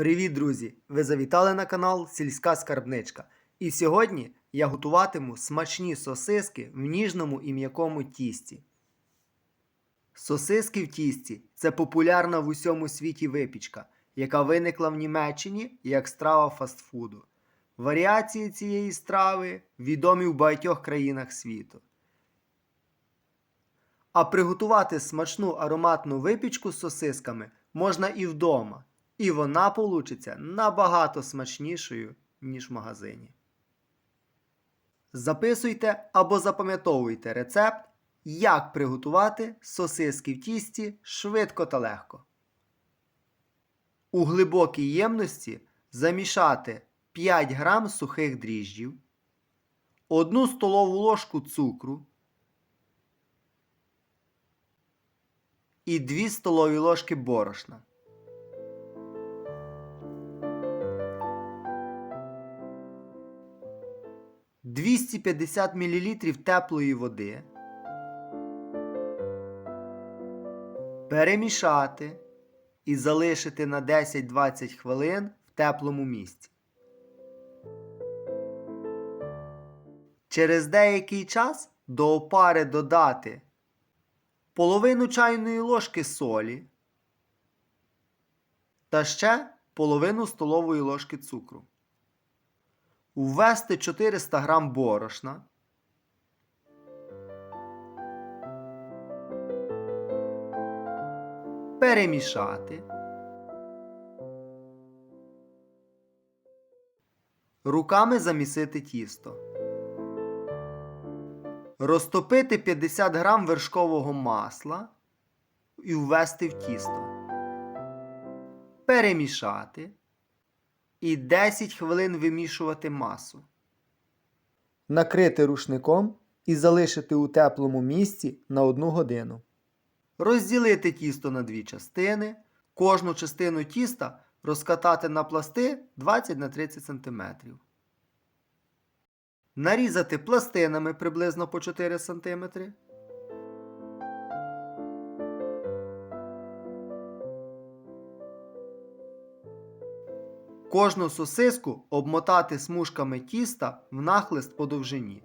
Привіт, друзі! Ви завітали на канал Сільська Скарбничка. І сьогодні я готуватиму смачні сосиски в ніжному і м'якому тісті. Сосиски в тісті це популярна в усьому світі випічка, яка виникла в Німеччині як страва фастфуду. Варіації цієї страви відомі в багатьох країнах світу. А приготувати смачну ароматну випічку з сосисками можна і вдома, і вона получиться набагато смачнішою, ніж в магазині. Записуйте або запам'ятовуйте рецепт, як приготувати сосиски в тісті швидко та легко. У глибокій ємності замішати 5 грам сухих дріжджів, 1 столову ложку цукру і 2 столові ложки борошна. Двісті п'ятдесят мл теплої води. Перемішати і залишити на 10-20 хвилин в теплому місці. Через деякий час до опари додати половину чайної ложки солі та ще половину столової ложки цукру. Ввести 400 г борошна. Перемішати. Руками замісити тісто. Розтопити 50 грам вершкового масла і ввести в тісто. Перемішати. І 10 хвилин вимішувати масу. Накрити рушником і залишити у теплому місці на 1 годину. Розділити тісто на дві частини. Кожну частину тіста розкатати на пласти 20 на 30 см. Нарізати пластинами приблизно по 4 см. Кожну сосиску обмотати смужками тіста в нахлист по довжині.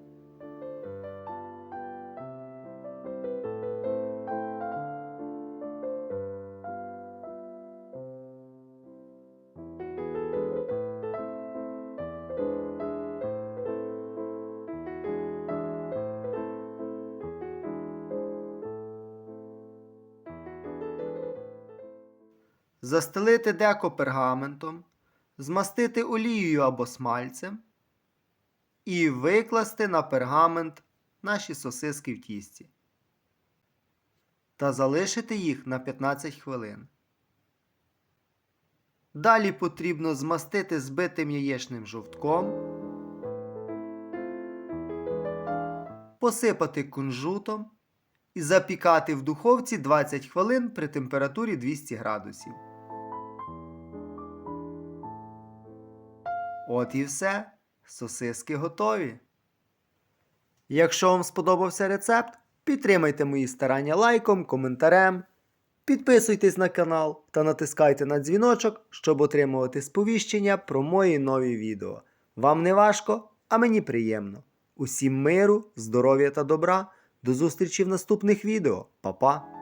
Застелити деко пергаментом змастити олією або смальцем і викласти на пергамент наші сосиски в тісті та залишити їх на 15 хвилин. Далі потрібно змастити збитим яєчним жовтком, посипати кунжутом і запікати в духовці 20 хвилин при температурі 200 градусів. От і все. Сосиски готові. Якщо вам сподобався рецепт, підтримайте мої старання лайком, коментарем. Підписуйтесь на канал та натискайте на дзвіночок, щоб отримувати сповіщення про мої нові відео. Вам не важко, а мені приємно. Усім миру, здоров'я та добра. До зустрічі в наступних відео. Па-па!